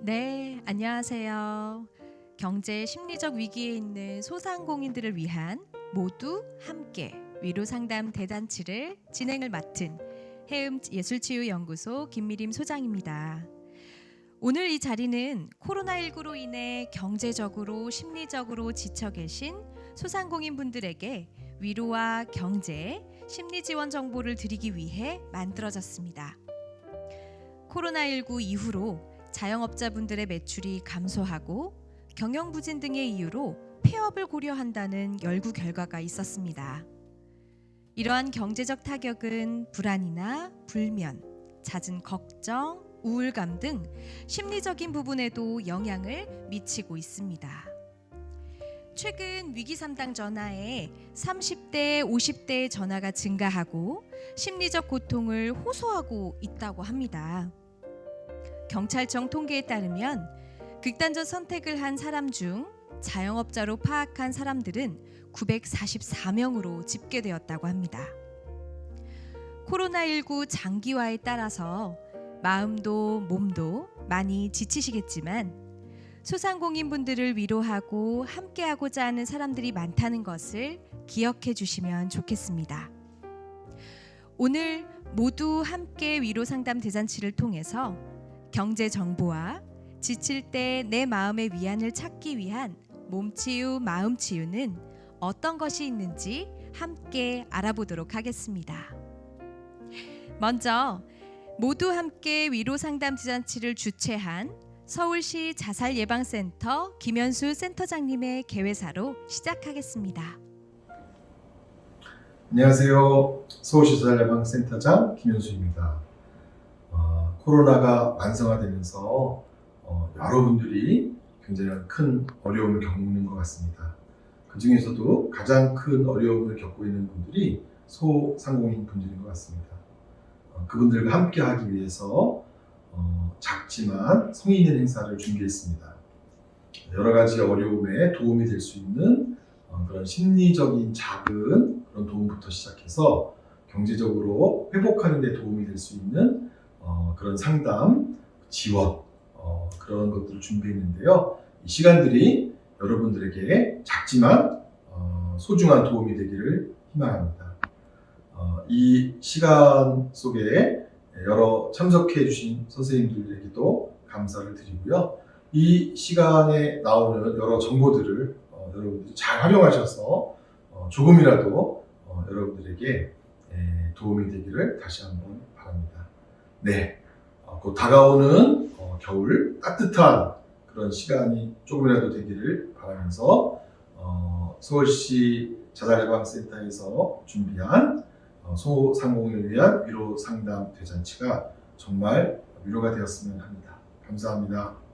네, 안녕하세요. 경제 심리적 위기에 있는 소상공인들을 위한 모두 함께 위로 상담 대잔치를 진행을 맡은 해음 예술치유연구소 김미림 소장입니다. 오늘 이 자리는 코로나19로 인해 경제적으로 심리적으로 지쳐 계신 소상공인 분들에게 위로와 경제, 심리 지원 정보를 드리기 위해 만들어졌습니다. 코로나19 이후로 자영업자분들의 매출이 감소하고 경영 부진 등의 이유로 폐업을 고려한다는 연구 결과가 있었습니다. 이러한 경제적 타격은 불안이나 불면, 잦은 걱정, 우울감 등 심리적인 부분에도 영향을 미치고 있습니다. 최근 위기 3당 전화에 30대, 50대의 전화가 증가하고 심리적 고통을 호소하고 있다고 합니다. 경찰청 통계에 따르면 극단적 선택을 한 사람 중 자영업자로 파악한 사람들은 944명으로 집계되었다고 합니다. 코로나19 장기화에 따라서 마음도 몸도 많이 지치시겠지만 소상공인 분들을 위로하고 함께하고자 하는 사람들이 많다는 것을 기억해 주시면 좋겠습니다. 오늘 모두 함께 위로 상담 대잔치를 통해서 경제 정보와 지칠 때 내 마음의 위안을 찾기 위한 몸치유 마음치유는 어떤 것이 있는지 함께 알아보도록 하겠습니다. 먼저 모두 함께 위로 상담 대잔치를 주최한 서울시 자살 예방센터 김현수 센터장님의 개회사로 시작하겠습니다. 안녕하세요. 서울시 자살 예방센터장 김현수입니다. 어, 코로나가 완성화되면서 어, 여러분들이 굉장히 큰 어려움을 겪는 것 같습니다. 그 중에서도 가장 큰 어려움을 겪고 있는 분들이 소상공인 분들인 것 같습니다. 어, 그분들과 함께 하기 위해서 어, 작지만 성의 있는 행사를 준비했습니다. 여러 가지 어려움에 도움이 될 수 있는 어, 그런 심리적인 작은 그런 도움부터 시작해서 경제적으로 회복하는 데 도움이 될 수 있는 어, 그런 상담, 지원 어, 그런 것들을 준비했는데요. 이 시간들이 여러분들에게 작지만 어, 소중한 도움이 되기를 희망합니다. 어, 이 시간 속에 여러 참석해 주신 선생님들에게도 감사를 드리고요. 이 시간에 나오는 여러 정보들을 어, 여러분들이 잘 활용하셔서 어, 조금이라도 어, 여러분들에게 에, 도움이 되기를 다시 한번 바랍니다. 네, 어, 곧 다가오는 어, 겨울 따뜻한 그런 시간이 조금이라도 되기를 바라면서 어, 서울시 자살예방센터에서 준비한 어, 소상공인을 위한 위로 상담 대잔치가 정말 위로가 되었으면 합니다. 감사합니다.